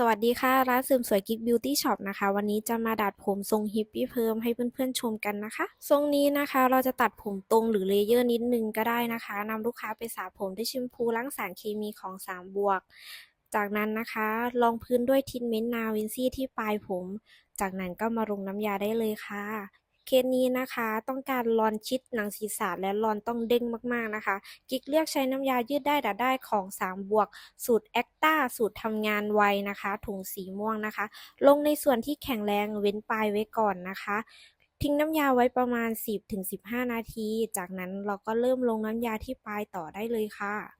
สวัสดีค่ะ ร้านเสริมสวยกิ๊กบิวตี้ช็อปนะคะ วันนี้จะมาดัดผมทรงฮิปปี้เพิ่มให้เพื่อนๆชมกันนะคะ ทรงนี้นะคะเราจะตัดผมตรงหรือเลเยอร์นิดนึงก็ได้นะคะนำลูกค้าไปสระผมด้วยแชมพูล้างสารเคมีของ3บวก จากนั้นนะคะรองพื้นด้วยทินเมนต์นาวินซี่ที่ปลายผม จากนั้นก็มาลงน้ำยาได้เลยค่ะ เคสนี้นะคะต้องการรอนชิดหนังศีรษะและรอนต้องเด้งมากๆนะคะ กิ๊กเลือกใช้น้ำยายืดได้ดัดได้ของ 3 บวก สูตรแอคต้าสูตรทำงานไวนะคะ ถุงสีม่วงนะคะ ลงในส่วนที่แข็งแรงเว้นปลายไว้ก่อนนะคะทิ้งน้ำยาไว้ประมาณ 10-15 นาที จากนั้นเราก็เริ่มลงน้ำยาที่ปลายต่อได้เลยค่ะ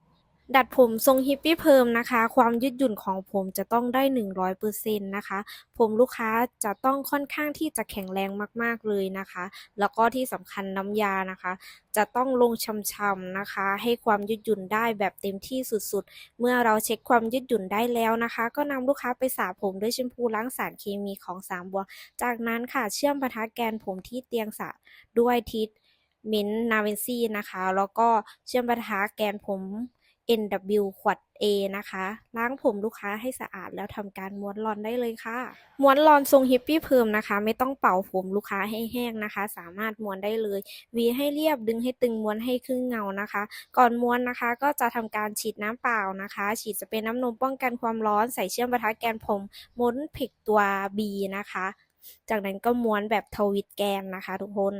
ดัดผมทรงฮิปปี้เพิ่มนะคะ ความยืดหยุ่นของผมจะต้องได้ 100%นะคะ ผมลูกค้าจะต้องค่อนข้างที่จะแข็งแรงมากๆเลยนะคะ แล้วก็ที่สำคัญน้ำยานะคะ จะต้องลงช่ำๆนะคะ ให้ความยืดหยุ่นได้แบบเต็มที่สุดๆ เมื่อเราเช็คความยืดหยุ่นได้แล้วนะคะ ก็นำลูกค้าไปสระผมด้วยแชมพูล้างสารเคมีของสามบัว จากนั้นค่ะเชื่อมปะทะแกนผมที่เตียงสระด้วยทิทเมนนาเวนซี่นะคะ แล้วก็เชื่อมปะทะแกนผม NW ขวด A นะคะ ล้างผมลูกค้าให้สะอาดแล้วทำการม้วนรอนได้เลยค่ะ ม้วนรอนทรงฮิปปี้เพิ่มนะคะ ไม่ต้องเป่าผมลูกค้าให้แห้งนะคะ สามารถม้วนได้เลยวีให้เรียบดึงให้ตึงม้วนให้ครึ่งเงานะคะ ก่อนม้วนนะคะก็จะทำการฉีดน้ำเปล่านะคะ ฉีดสเปรย์น้ำนมป้องกันความร้อนใส่เชื่อมประทะแกนผมม้วนผิกตัว B นะคะ จากนั้นก็ม้วนแบบทวิตแกนนะคะ ทุกคน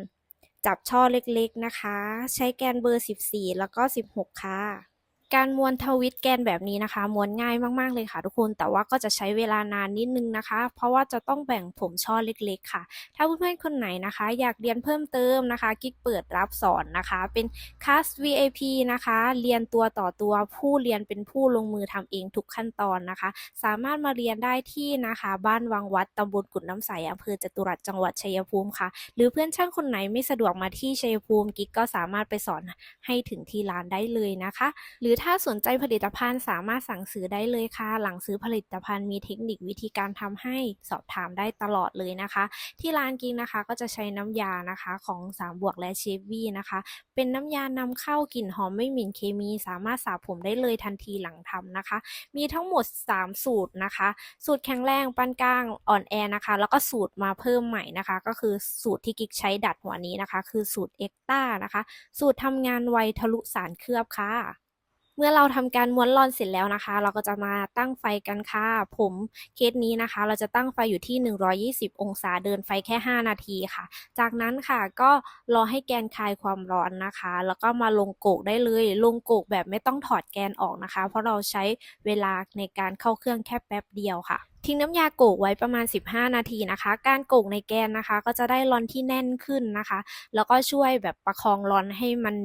จับช่อเล็กๆนะคะ ใช้แกนเบอร์ 14 แล้วก็ 16 ค่ะ การม้วนทวิตแกนแบบนี้นะคะม้วนง่ายมากๆเลยค่ะ ทุกคนแต่ว่าก็จะใช้เวลานานนิดนึงนะคะ เพราะว่าจะต้องแบ่งผมช่อเล็กๆ ค่ะ ถ้าเพื่อนๆคนไหนนะคะ อยากเรียนเพิ่มเติมนะคะกิ๊กเปิดรับสอนนะคะ เป็นคลาส VIP นะคะ เรียนตัวต่อตัวผู้เรียนเป็นผู้ลงมือทำเองทุกขั้นตอนนะคะ สามารถมาเรียนได้ที่นะคะ บ้านวังวัดตำบลกุดน้ำใสอำเภอจตุรัสจังหวัดชัยภูมิค่ะ หรือเพื่อนช่างคนไหนไม่สะดวกมาที่ชัยภูมิกิ๊กก็สามารถไปสอนให้ถึงที่ร้านได้เลยนะคะ หรือถ้าสนใจผลิตภัณฑ์สามารถสั่งซื้อได้เลยค่ะ หลังซื้อผลิตภัณฑ์มีเทคนิควิธีการทำให้สอบถามได้ตลอดเลยนะคะ ที่ร้านกิ๊กนะคะก็จะใช้น้ำยานะคะของ3บวกและเชฟวี่นะคะ เป็นน้ำยานำเข้ากลิ่นหอมไม่หมิ่นเคมี สามารถสระผมได้เลยทันทีหลังทำนะคะ มีทั้งหมด 3 สูตรนะคะ สูตรแข็งแรงปานกลางอ่อนแอนะคะ แล้วก็สูตรมาเพิ่มใหม่นะคะ ก็คือสูตรที่กิ๊กใช้ดัดหัวนี้นะคะ คือสูตรเอ็กต้านะคะ สูตรทำงานไวทะลุสารเคลือบค่ะ เมื่อเราทำการม้วนรอนเสร็จแล้วนะคะ เราก็จะมาตั้งไฟกันค่ะ ผมเคสนี้นะคะ เราจะตั้งไฟอยู่ที่ 120 องศาเดินไฟแค่ 5 นาทีค่ะ จากนั้นค่ะก็รอให้แกนคลายความร้อนนะคะ แล้วก็มาลงโกกได้เลย ลงโกกแบบไม่ต้องถอดแกนออกนะคะ เพราะเราใช้เวลาในการเข้าเครื่องแค่แป๊บเดียวค่ะทิ้งน้ำยาโกกไว้ประมาณ 15 นาทีนะคะ การโกกในแกนนะคะ ก็จะได้ร้อนที่แน่นขึ้นนะคะ แล้วก็ช่วยแบบประคองร้อนให้มัน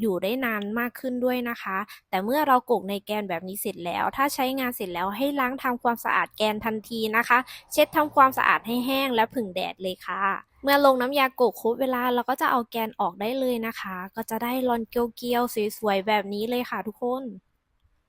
อยู่ได้นานมากขึ้นด้วยนะคะ แต่เมื่อเราโกกในแกนแบบนี้เสร็จแล้ว ถ้าใช้งานเสร็จแล้วให้ล้างทำความสะอาดแกนทันทีนะคะ เช็ดทำความสะอาดให้แห้งและผึ่งแดดเลยค่ะ เมื่อลงน้ำยาโกกครบเวลาเราก็จะเอาแกนออกได้เลยนะคะ ก็จะได้รอนเกลียวๆสวยๆแบบนี้เลยค่ะทุกคน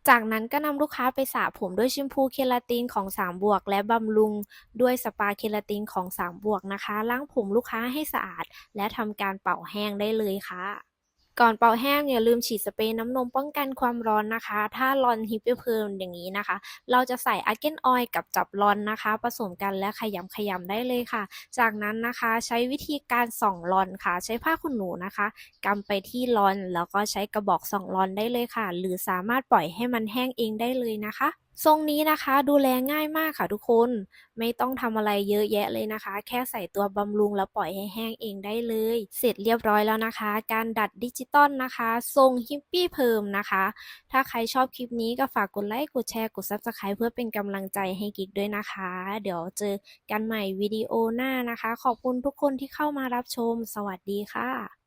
จากนั้นก็นำลูกค้าไปสระผมด้วยแชมพูเคราตินของ3บวก และบำรุงด้วยสปาเคราตินของ3บวกนะคะ ล้างผมลูกค้าให้สะอาด และทำการเป่าแห้งได้เลยค่ะ ก่อนเป่าแห้งอย่าลืมฉีดสเปรย์น้ำนมป้องกันความร้อนนะคะ ถ้าร้อนฮิปเพิ่มอย่างนี้นะคะ เราจะใส่อาร์เกนออยล์กับจับร้อนนะคะ ผสมกันและขยำขยำได้เลยค่ะ จากนั้นนะคะใช้วิธีการส่องร้อนค่ะ ใช้ผ้าขนหนูนะคะกำไปที่ร้อนแล้วก็ใช้กระบอกส่องร้อนได้เลยค่ะ หรือสามารถปล่อยให้มันแห้งเองได้เลยนะคะ ทรงนี้นะคะดูแลง่ายมากค่ะทุกคน ไม่ต้องทำอะไรเยอะแยะเลยนะคะ แค่ใส่ตัวบำรุงแล้วปล่อยให้แห้งเองได้เลย เสร็จเรียบร้อยแล้วนะคะ การดัดดิจิตอลนะคะ ทรงฮิปปี้เพิ่มนะคะ ถ้าใครชอบคลิปนี้ก็ฝากกดไลค์กดแชร์กด Subscribe เพื่อเป็นกำลังใจให้กิ๊กด้วยนะคะ เดี๋ยวเจอกันใหม่วิดีโอหน้านะคะ ขอบคุณทุกคนที่เข้ามารับชม สวัสดีค่ะ